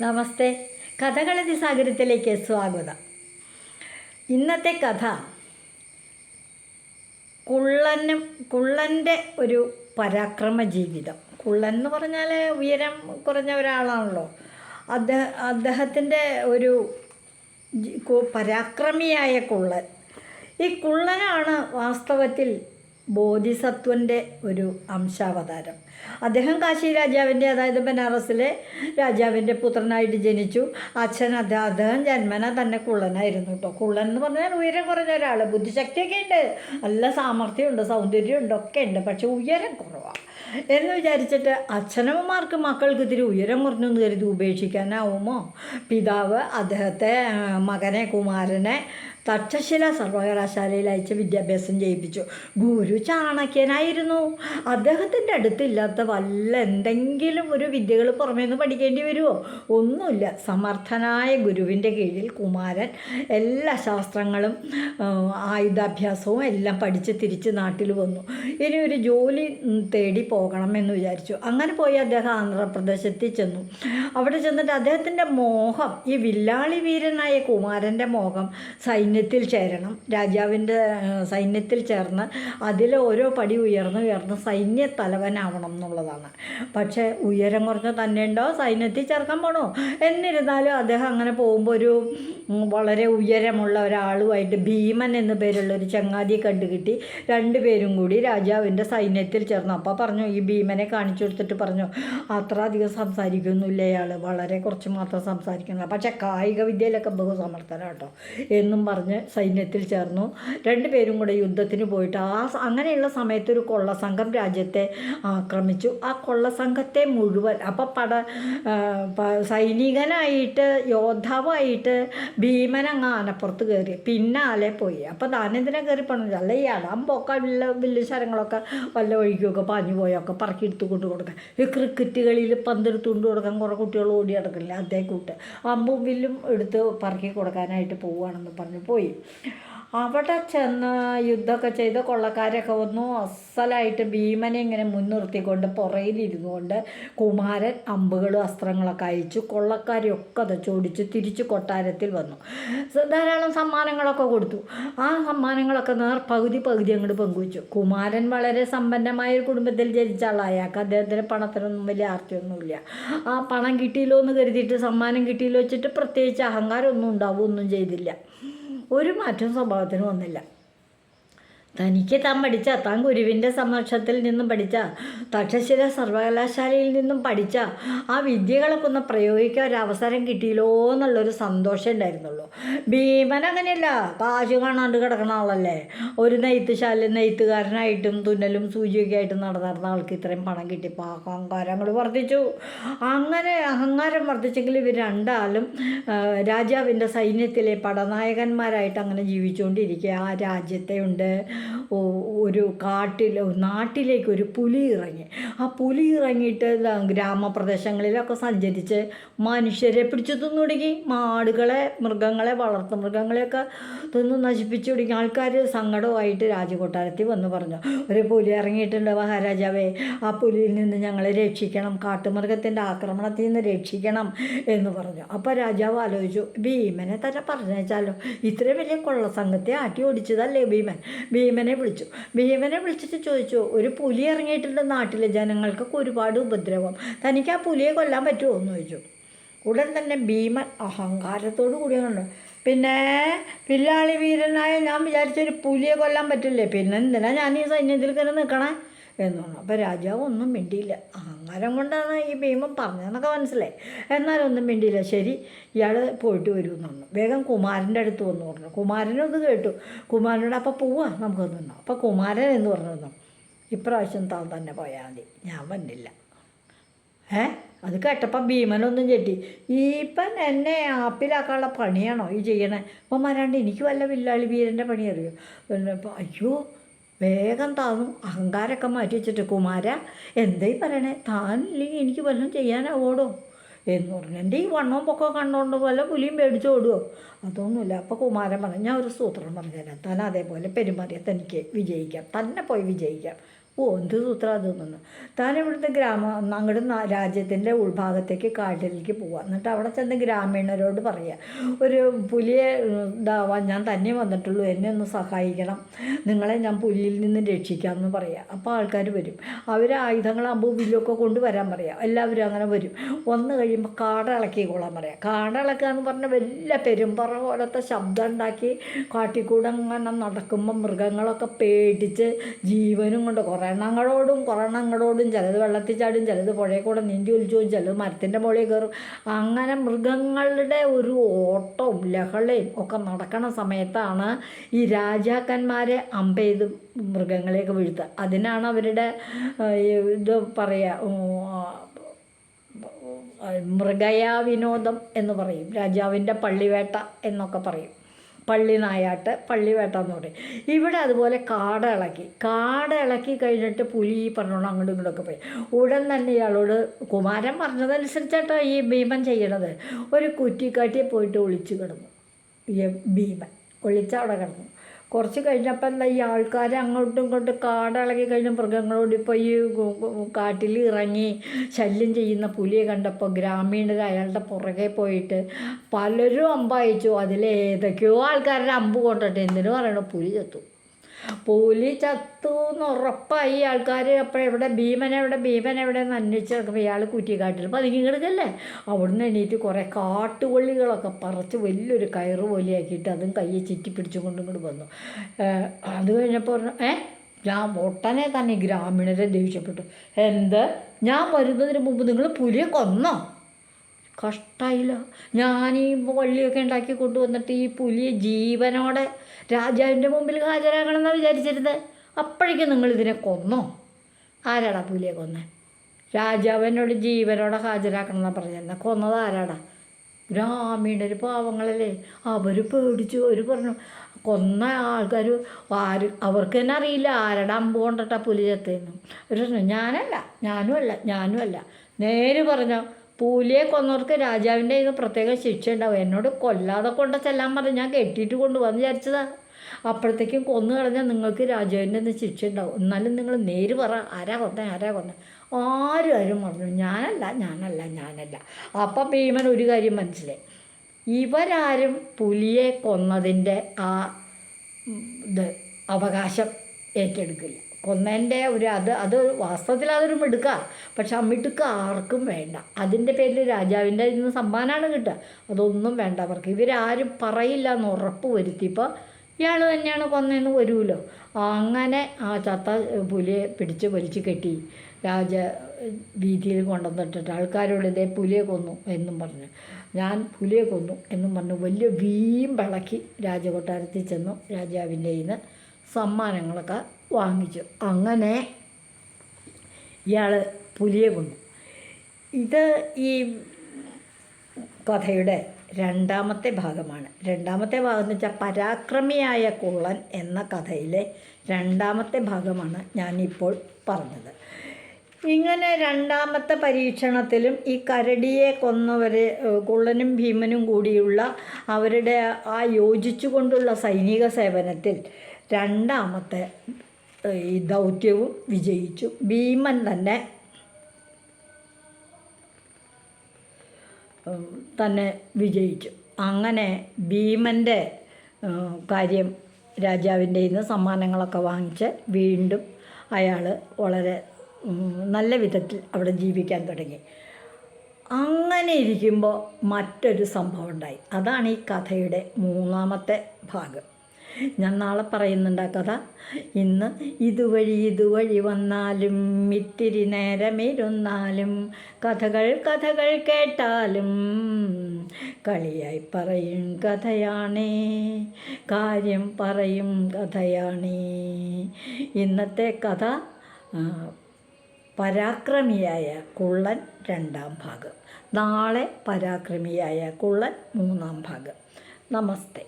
നമസ്തേ. കഥകളതി സാഗരത്തിലേക്ക് സ്വാഗതം. ഇന്നത്തെ കഥ കുള്ളനും കുള്ളന്റെ ഒരു പരാക്രമ ജീവിതം. കുള്ളൻ എന്ന് പറഞ്ഞാൽ ഉയരം കുറഞ്ഞ ഒരാളാണല്ലോ. അദ്ദേഹം അദ്ദേഹത്തിന്റെ ഒരു പരാക്രമിയായ കുള്ളൻ. ഈ കുള്ളനാണ് വാസ്തവത്തിൽ ബോധിസത്വന്റെ ഒരു അംശാവതാരം. അദ്ദേഹം കാശി രാജാവിന്റെ അതായത് ബനാറസിലെ രാജാവിന്റെ പുത്രനായിട്ട് ജനിച്ചു. അച്ഛൻ അദ്ദേഹം ജന്മന തന്നെ കുള്ളനായിരുന്നു കേട്ടോ കുള്ളൻ എന്ന് പറഞ്ഞാൽ ഉയരം കുറഞ്ഞ ഒരാൾ ബുദ്ധിശക്തിയൊക്കെ ഉണ്ട്. നല്ല സാമർഥ്യമുണ്ട് സൗന്ദര്യമുണ്ട് ഒക്കെ ഉണ്ട്. പക്ഷെ ഉയരം കുറവാണ് എന്ന് വിചാരിച്ചിട്ട് അച്ഛനമ്മമാർക്ക് മക്കൾക്ക് ഇത്തിരി ഉയരം കുറഞ്ഞെന്ന് കരുതി ഉപേക്ഷിക്കാനാവുമോ? പിതാവ് അദ്ദേഹത്തെ മകനെ കുമാരനെ തക്ഷശില സർവകലാശാലയിൽ അയച്ച് വിദ്യാഭ്യാസം ചെയ്യിപ്പിച്ചു ഗുരു ചാണക്യനായിരുന്നു. അദ്ദേഹത്തിന്റെ അടുത്തില്ലാത്ത വല്ല എന്തെങ്കിലും ഒരു വിദ്യകൾ പുറമേ നിന്ന് പഠിക്കേണ്ടി വരുമോ ഒന്നുമില്ല. സമർത്ഥനായ ഗുരുവിന്റെ കീഴിൽ കുമാരൻ എല്ലാ ശാസ്ത്രങ്ങളും ആയുധാഭ്യാസവും എല്ലാം പഠിച്ച് തിരിച്ച് നാട്ടിൽ വന്നു. ഇനി ഒരു ജോലി തേടി പോകണമെന്ന് വിചാരിച്ചു. അങ്ങനെ പോയി അദ്ദേഹം ആന്ധ്രാപ്രദേശത്തിൽ ചെന്നു. അവിടെ ചെന്നിട്ട് അദ്ദേഹത്തിന്റെ മോഹം ഈ വില്ലാളി വീരനായ കുമാരന്റെ മോഹം സൈന്യത്തിൽ ചേരണം. രാജാവിന്റെ സൈന്യത്തിൽ ചേർന്ന് അതിൽ ഓരോ പടി ഉയർന്നു ഉയർന്ന് സൈന്യ തലവനാവണം എന്നുള്ളതാണ്. പക്ഷേ ഉയരം കുറഞ്ഞ തന്നെ ഉണ്ടോ സൈന്യത്തിൽ ചേർക്കാൻ പോണോ? എന്നിരുന്നാലും അദ്ദേഹം അങ്ങനെ പോകുമ്പോൾ ഒരു വളരെ ഉയരമുള്ള ഒരാളുമായിട്ട് ഭീമൻ എന്ന പേരുള്ള ഒരു ചങ്ങാതിയെ കണ്ടുകിട്ടി. രണ്ടുപേരും കൂടി രാജാവിന്റെ സൈന്യത്തിൽ ചേർന്നു. അപ്പോൾ പറഞ്ഞു ഈ ഭീമനെ കാണിച്ചു കൊടുത്തിട്ട് പറഞ്ഞു അത്ര അധികം സംസാരിക്കുന്നില്ല ഇയാൾ വളരെ കുറച്ച് മാത്രം സംസാരിക്കുന്നുള്ളൂ പക്ഷേ കായിക വിദ്യയിലൊക്കെ ബഹു സമർത്ഥനാണ് കേട്ടോ എന്നും പറഞ്ഞ് സൈന്യത്തിൽ ചേർന്നു. രണ്ടുപേരും കൂടെ യുദ്ധത്തിന് പോയിട്ട് ആ അങ്ങനെയുള്ള സമയത്ത് ഒരു കൊള്ളസംഘം രാജ്യത്തെ ആക്രമിച്ചു. ആ കൊള്ളസംഘത്തെ മുഴുവൻ അപ്പം പട സൈനികനായിട്ട് യോദ്ധാവായിട്ട് ഭീമൻ അങ്ങ് ആനപ്പുറത്ത് കയറി പിന്നാലെ പോയി. അപ്പം താനെന്തിനാ കയറി പണിത് അല്ല ഈ അടമ്പൊക്കെ വില്ല വലിയ ശരങ്ങളൊക്കെ വല്ല ഒഴുകിയൊക്കെ പാഞ്ഞു പോയൊക്കെ പറക്കി എടുത്ത് കൊണ്ട് കൊടുക്കാൻ. ഈ ക്രിക്കറ്റ് കളിയിൽ പന്തെടുത്ത് കൊണ്ട് കൊടുക്കാൻ കുറേ കുട്ടികൾ ഓടി നടക്കില്ല അതേ കൂട്ട്. അമ്പും വില്ലും എടുത്ത് പറക്കി കൊടുക്കാനായിട്ട് പോവുകയാണെന്ന് പറഞ്ഞ് പോയി. അവിടെ ചെന്ന് യുദ്ധമൊക്കെ ചെയ്ത് കൊള്ളക്കാരൊക്കെ വന്നു. അസലായിട്ട് ഭീമനെ ഇങ്ങനെ മുൻനിർത്തിക്കൊണ്ട് പുറയിലിരുന്നു കൊണ്ട് കുമാരൻ അമ്പുകളും അസ്ത്രങ്ങളൊക്കെ അയച്ചു കൊള്ളക്കാരെയൊക്കെ അത് ചോടിച്ച് തിരിച്ച് കൊട്ടാരത്തിൽ വന്നു. ധാരാളം സമ്മാനങ്ങളൊക്കെ കൊടുത്തു. ആ സമ്മാനങ്ങളൊക്കെ നേർ പകുതി പകുതി അങ്ങോട്ട് പങ്കുവച്ചു. കുമാരൻ വളരെ സമ്പന്നമായ ഒരു കുടുംബത്തിൽ ജനിച്ച ആളായ അയാൾക്ക് അദ്ദേഹത്തിന് പണത്തിനൊന്നും വലിയ ആർത്തിയൊന്നുമില്ല ആ പണം കിട്ടിയല്ലോ എന്ന് കരുതിയിട്ട് സമ്മാനം കിട്ടിയല്ലോ വെച്ചിട്ട് പ്രത്യേകിച്ച് അഹങ്കാരമൊന്നും ഉണ്ടാവുകയൊന്നും ചെയ്തില്ല. ഒരു മാറ്റവും സ്വഭാവത്തിന് വന്നില്ല തനിക്ക് താൻ പഠിച്ച താൻ ഗുരുവിന്റെ സമക്ഷത്തിൽ നിന്നും പഠിച്ച തക്ഷശില സർവകലാശാലയിൽ നിന്നും പഠിച്ച ആ വിദ്യകളൊക്കെ ഒന്ന് പ്രയോഗിക്കാൻ ഒരു അവസരം കിട്ടിയല്ലോ എന്നുള്ളൊരു സന്തോഷം ഉണ്ടായിരുന്നുള്ളൂ. ഭീമൻ അങ്ങനെയല്ല കാശ് കാണാണ്ട് കിടക്കുന്ന ആളല്ലേ? ഒരു നെയ്ത്തുശാല നെയ്ത്തുകാരനായിട്ടും തുന്നലും സൂചിയൊക്കെ ആയിട്ടും നടന്നിരുന്ന ആൾക്ക് ഇത്രയും പണം കിട്ടിയപ്പോൾ അഹങ്കാരങ്ങൾ വർദ്ധിച്ചു. അങ്ങനെ അഹങ്കാരം വർദ്ധിച്ചെങ്കിൽ ഇവർ രണ്ടാലും രാജാവിന്റെ സൈന്യത്തിലെ പടനായകന്മാരായിട്ട് അങ്ങനെ ജീവിച്ചുകൊണ്ടിരിക്കുക. ആ രാജ്യത്തെ ഉണ്ട് ഒരു കാട്ടിൽ നാട്ടിലേക്ക് ഒരു പുലി ഇറങ്ങി. ആ പുലി ഇറങ്ങിയിട്ട് ഗ്രാമപ്രദേശങ്ങളിലൊക്കെ സഞ്ചരിച്ച് മനുഷ്യരെ പിടിച്ചു തിന്നു തുടങ്ങി. മാടുകളെ മൃഗങ്ങളെ വളർത്തു മൃഗങ്ങളെയൊക്കെ തിന്ന് നശിപ്പിച്ചു തുടങ്ങി. ആൾക്കാർ സങ്കടമായിട്ട് രാജകൊട്ടാരത്തിൽ വന്ന് പറഞ്ഞു ഒരു പുലി ഇറങ്ങിയിട്ടുണ്ട് മഹാരാജാവേ? ആ പുലിയിൽ നിന്ന് ഞങ്ങളെ രക്ഷിക്കണം. കാട്ടുമൃഗത്തിന്റെ ആക്രമണത്തിൽ നിന്ന് രക്ഷിക്കണം. എന്ന് പറഞ്ഞു. അപ്പോൾ രാജാവ് ആലോചിച്ചു ഭീമനെ തന്നെ പറഞ്ഞേച്ചാലോ ഇത്രയും വലിയ കൊള്ള കൊള്ളസംഘത്തെ ആട്ടി ഓടിച്ചതല്ലേ ഭീമൻ? ഭീമൻ ഭീമനെ വിളിച്ചു. ഭീമനെ വിളിച്ചിട്ട് ചോദിച്ചു ഒരു പുലി ഇറങ്ങിയിട്ടുണ്ട് നാട്ടിലെ ജനങ്ങൾക്കൊക്കെ ഒരുപാട് ഉപദ്രവം. തനിക്ക് ആ പുലിയെ കൊല്ലാൻ പറ്റുമോ? എന്ന് ചോദിച്ചു. ഉടൻ തന്നെ ഭീമൻ അഹങ്കാരത്തോടു കൂടി കൊണ്ട് പിന്നെ പില്ലാളി വീരനായ ഞാൻ വിചാരിച്ചൊരു പുലിയെ കൊല്ലാൻ പറ്റില്ലേ? പിന്നെ എന്തിനാ ഞാൻ ഈ സൈന്യത്തിൽ കയറി നിൽക്കണേ എന്ന് പറഞ്ഞു. അപ്പോൾ രാജാവ് ഒന്നും മിണ്ടിയില്ല. അഹങ്കാരം കൊണ്ടാണ് ഈ ഭീമൻ പറഞ്ഞതെന്നൊക്കെ മനസ്സിലായി. എന്നാലും ഒന്നും മിണ്ടിയില്ല. ശരി ഇയാൾ പോയിട്ട് വരുമെന്ന് പറഞ്ഞു. വേഗം കുമാരന്റെ അടുത്ത് വന്നു പറഞ്ഞു. കുമാരനും ഇത് കേട്ടു. കുമാരനോട് അപ്പോൾ പോവാ നമുക്ക് വന്നു അപ്പോൾ കുമാരൻ എന്ന് പറഞ്ഞു തന്നു ഇപ്രാവശ്യം താൻ തന്നെ പോയാൽ മതി. ഞാൻ വന്നില്ല. ഏ? അത് കേട്ടപ്പോൾ ഭീമനൊന്നും ചെട്ടി ഈപ്പൻ എന്നെ ആപ്പിലാക്കാനുള്ള പണിയാണോ ഈ ചെയ്യണേ? അപ്പം മരാണ്ട് എനിക്ക് വല്ല വില്ലാളി വീരന്റെ പണി അറിയോ? അയ്യോ വേഗം താന്നും അഹങ്കാരമൊക്കെ മാറ്റി വെച്ചിട്ട് കുമാര എന്തായി പറയണേ? താൻ ഇല്ലെങ്കിൽ എനിക്ക് വല്ലതും ചെയ്യാനാവോടോ? എന്ന് പറഞ്ഞു എന്റെ ഈ വണ്ണവും പൊക്കോ കണ്ടുകൊണ്ട് വല്ല പുലിയും പേടിച്ച് ഓടുമോ അതൊന്നുമില്ല. അപ്പോൾ കുമാരൻ പറഞ്ഞു ഞാൻ ഒരു സൂത്രം പറഞ്ഞുതരാം. താൻ അതേപോലെ പെരുമാറിയാൽ തനിക്ക് വിജയിക്കാം. തന്നെ പോയി വിജയിക്കാം. ഓ എന്ത് സൂത്രം നിന്ന് താൻ ഇവിടുത്തെ ഗ്രാമ അങ്ങോട്ട് രാജ്യത്തിന്റെ ഉൾഭാഗത്തേക്ക് കാട്ടിലേക്ക് പോവാം. എന്നിട്ട് അവിടെ ചെന്ന് ഗ്രാമീണരോട് പറയുക ഒരു പുലിയെ ഇതാവാൻ ഞാൻ തന്നെ വന്നിട്ടുള്ളൂ എന്നെ ഒന്ന് സഹായിക്കണം. നിങ്ങളെ ഞാൻ പുലിയിൽ നിന്ന് രക്ഷിക്കാമെന്ന് പറയുക അപ്പോൾ ആൾക്കാർ വരും. അവർ ആയുധങ്ങളാകുമ്പോൾ വില്ലൊക്കെ കൊണ്ടുവരാൻ പറയാം. എല്ലാവരും അങ്ങനെ വരും. വന്നു കഴിയുമ്പോൾ കാടളക്കിക്കോളാൻ പറയാം. കാടളക്കുക എന്ന് പറഞ്ഞാൽ വലിയ പെരുമ്പറ പോലത്തെ ശബ്ദം ഉണ്ടാക്കി കാട്ടിക്കൂടെ അങ്ങനെ നടക്കുമ്പോൾ മൃഗങ്ങളൊക്കെ പേടിച്ച് ജീവനും കൊണ്ട് കുറേ എണ്ണങ്ങളോടും കുറേ എണ്ണങ്ങളോടും ചിലത് വെള്ളത്തിൽ ചാടും ചിലത് പുഴയിൽ കൂടെ നീന്തി ഒലിച്ചു പോകും ചിലത് മരത്തിന്റെ മുകളിൽ കയറും. അങ്ങനെ മൃഗങ്ങളുടെ ഒരു ഓട്ടവും ലഹളയും ഒക്കെ നടക്കണ സമയത്താണ് ഈ രാജാക്കന്മാരെ അമ്പ ചെയ്ത് മൃഗങ്ങളെയൊക്കെ വീഴ്ത്തുക. അതിനാണ് അവരുടെ ഇത് പറയുക മൃഗയാ വിനോദം എന്ന് പറയും. രാജാവിന്റെ പള്ളിവേട്ട എന്നൊക്കെ പറയും. പള്ളി നായാട്ട് പള്ളിവേട്ട എന്ന് പറയും. ഇവിടെ അതുപോലെ കാട ഇളക്കി. കാട ഇളക്കി കഴിഞ്ഞിട്ട് പുലി ഈ പറഞ്ഞോണ്ട് അങ്ങോട്ടും ഇങ്ങോട്ടൊക്കെ പോയി. ഉടൻ തന്നെ ഇയാളോട് കുമാരൻ പറഞ്ഞതനുസരിച്ചാട്ടോ ഈ ഭീമൻ ചെയ്യണത്. ഒരു കുറ്റിക്കാട്ടിയെ പോയിട്ട് ഒളിച്ചു കിടന്നു. ഈ ഭീമൻ ഒളിച്ചവിടെ കിടന്നു. കുറച്ച് കഴിഞ്ഞപ്പോൾ എന്താ ഈ ആൾക്കാർ അങ്ങോട്ടും ഇങ്ങോട്ടും കാടിളകി കഴിഞ്ഞ മൃഗങ്ങളോട് ഇപ്പോൾ ഈ കാട്ടിൽ ഇറങ്ങി ശല്യം ചെയ്യുന്ന പുലിയെ കണ്ടപ്പോൾ ഗ്രാമീണർ അയാളുടെ പുറകെ പോയിട്ട് പലരും അമ്പയച്ചു. അതിലേതൊക്കെയോ ആൾക്കാരുടെ അമ്പ് കൊണ്ടിട്ട് എന്തിനു പറയണോ? പുലി ചത്തു. പുലി ചത്തു എന്ന് ഉറപ്പായി. ആൾക്കാർ അപ്പോൾ എവിടെ? ഭീമൻ എവിടെ? ഭീമൻ എവിടെ എന്ന് അന്വേഷിച്ച് നടക്കുമ്പോൾ ഇയാൾ കുറ്റിക്കാട്ടിൽ പതുങ്ങി കിടക്കല്ലേ അവിടുന്ന് എണീറ്റ് കുറേ കാട്ടുകൊള്ളികളൊക്കെ പറിച്ച് വലിയൊരു കയറ് പോലെയാക്കിയിട്ട് അതും കയ്യെ ചുറ്റി പിടിച്ചും കൊണ്ടും കൂടി വന്നു. അത് കഴിഞ്ഞപ്പോൾ പറഞ്ഞു ഏ ഞാൻ ഒട്ടനെ തന്നെ ഗ്രാമീണരെ ദേഷ്യപ്പെട്ടു. എന്ത്? ഞാൻ വരുന്നതിന് മുമ്പ് നിങ്ങൾ പുലിയെ കൊന്നോ? കഷ്ടായില്ല. ഞാൻ ഈ വള്ളിയൊക്കെ ഉണ്ടാക്കി കൊണ്ടുവന്നിട്ട് ഈ പുലിയെ ജീവനോടെ രാജാവിന്റെ മുമ്പിൽ ഹാജരാകണമെന്നാണ് വിചാരിച്ചിരുന്നത് അപ്പോഴേക്കും നിങ്ങൾ ഇതിനെ കൊന്നോ? ആരാടാ പുലിയെ കൊന്നേ? രാജാവിനോട് ജീവനോടെ ഹാജരാക്കണം എന്നാണ് പറഞ്ഞിരുന്നത് കൊന്നത് ആരാടാ? ഗ്രാമീണർ പാവങ്ങളല്ലേ. അവർ പേടിച്ചു. അവർ പറഞ്ഞു കൊന്ന ആൾക്കാർ ആര് അവർക്ക് തന്നെ അറിയില്ല. ആരുടെ അമ്പ് കൊണ്ടിട്ടാ പുലി ചത്തേന്ന്? ഒരു പറഞ്ഞു ഞാനല്ല. ഞാനും അല്ല ഞാനും അല്ല നേര് പറഞ്ഞോ പുലിയെ കൊന്നവർക്ക് രാജാവിന്റെ ഇത് പ്രത്യേക ശിക്ഷ ഉണ്ടാവും. എന്നോട് കൊല്ലാതെ കൊണ്ട് ചെല്ലാൻ പറഞ്ഞു ഞാൻ കെട്ടിയിട്ട് കൊണ്ടുവന്ന് വിചാരിച്ചതാ. അപ്പോഴത്തേക്കും കൊന്നു കളഞ്ഞാൽ നിങ്ങൾക്ക് രാജാവിന്റെ ഒന്ന് ശിക്ഷ ഉണ്ടാവും. എന്നാലും നിങ്ങൾ നേര് പറ. ആരാ കൊന്ന? ആരാ കൊന്ന? ആരും ആരും പറഞ്ഞു. ഞാനല്ല ഞാനല്ല ഞാനല്ല. അപ്പം ഭീമൻ ഒരു കാര്യം മനസ്സിലായി. ഇവരാരും പുലിയെ കൊന്നതിന്റെ ആ ഇത് അവകാശം ഏറ്റെടുക്കില്ല. കൊന്നതിന്റെ ഒരു അത് അത് വാസ്തവത്തിൽ അതൊരു മിടുക്ക. പക്ഷെ ആ ആർക്കും വേണ്ട. അതിന്റെ പേരിൽ രാജാവിന്റെ ഇന്ന് സമ്മാനമാണ് കിട്ടുക. അതൊന്നും വേണ്ട അവർക്ക്. ഇവരാരും പറയില്ല എന്ന് ഉറപ്പ് വരുത്തിയപ്പോൾ ഇയാൾ തന്നെയാണ് കൊന്നതെന്ന് വരുമല്ലോ. അങ്ങനെ ആ ചത്ത പുലിയെ പിടിച്ച് വലിച്ച് കെട്ടി രാജ വീതിയിൽ കൊണ്ടുവന്നിട്ടിട്ട് ആൾക്കാരോട് ഇതേ പുലിയെ കൊന്നു എന്നും പറഞ്ഞു. ഞാൻ പുലിയെ കൊന്നു എന്നും പറഞ്ഞു. വലിയ വീം വിളക്കി രാജകൊട്ടാരത്തിൽ ചെന്നു രാജാവിന്റെ നിന്ന് സമ്മാനങ്ങളൊക്കെ വാങ്ങിച്ചു. അങ്ങനെ ഇയാൾ പുലിയെ കൊന്നു. ഇത് ഈ കഥയുടെ രണ്ടാമത്തെ ഭാഗമാണ്. രണ്ടാമത്തെ ഭാഗം എന്ന് വെച്ചാൽ പരാക്രമിയായ കുള്ളൻ എന്ന കഥയിലെ രണ്ടാമത്തെ ഭാഗമാണ് ഞാനിപ്പോൾ പറഞ്ഞത്. ഇങ്ങനെ രണ്ടാമത്തെ പരീക്ഷണത്തിലും ഈ കരടിയെ കൊന്നവരെ കുള്ളനും ഭീമനും കൂടിയുള്ള അവരുടെ ആ യോജിച്ചുകൊണ്ടുള്ള സൈനിക സേവനത്തിൽ രണ്ടാമത്തെ ഈ ദൗത്യവും വിജയിച്ചു. ഭീമൻ തന്നെ തന്നെ വിജയിച്ചു. അങ്ങനെ ഭീമന്റെ കാര്യം രാജാവിന്റെ ഇന്ന് സമ്മാനങ്ങളൊക്കെ വാങ്ങിച്ച് വീണ്ടും അയാൾ വളരെ നല്ല വിധത്തിൽ അവിടെ ജീവിക്കാൻ തുടങ്ങി. അങ്ങനെ ഇരിക്കുമ്പോൾ മറ്റൊരു സംഭവം ഉണ്ടായി. അതാണ് ഈ കഥയുടെ മൂന്നാമത്തെ ഭാഗം. ഞാൻ നാളെ പറയുന്നുണ്ട് ആ കഥ. ഇന്ന് ഇതുവഴി ഇതുവഴി വന്നാലും ഇത്തിരി നേരമിരുന്നാലും കഥകൾ കഥകൾ കേട്ടാലും കളിയായി പറയും കഥയാണേ കാര്യം പറയും കഥയാണേ. ഇന്നത്തെ കഥ പരാക്രമിയായ കുള്ളൻ രണ്ടാം ഭാഗം. നാളെ പരാക്രമിയായ കുള്ളൻ മൂന്നാം ഭാഗം. നമസ്തേ.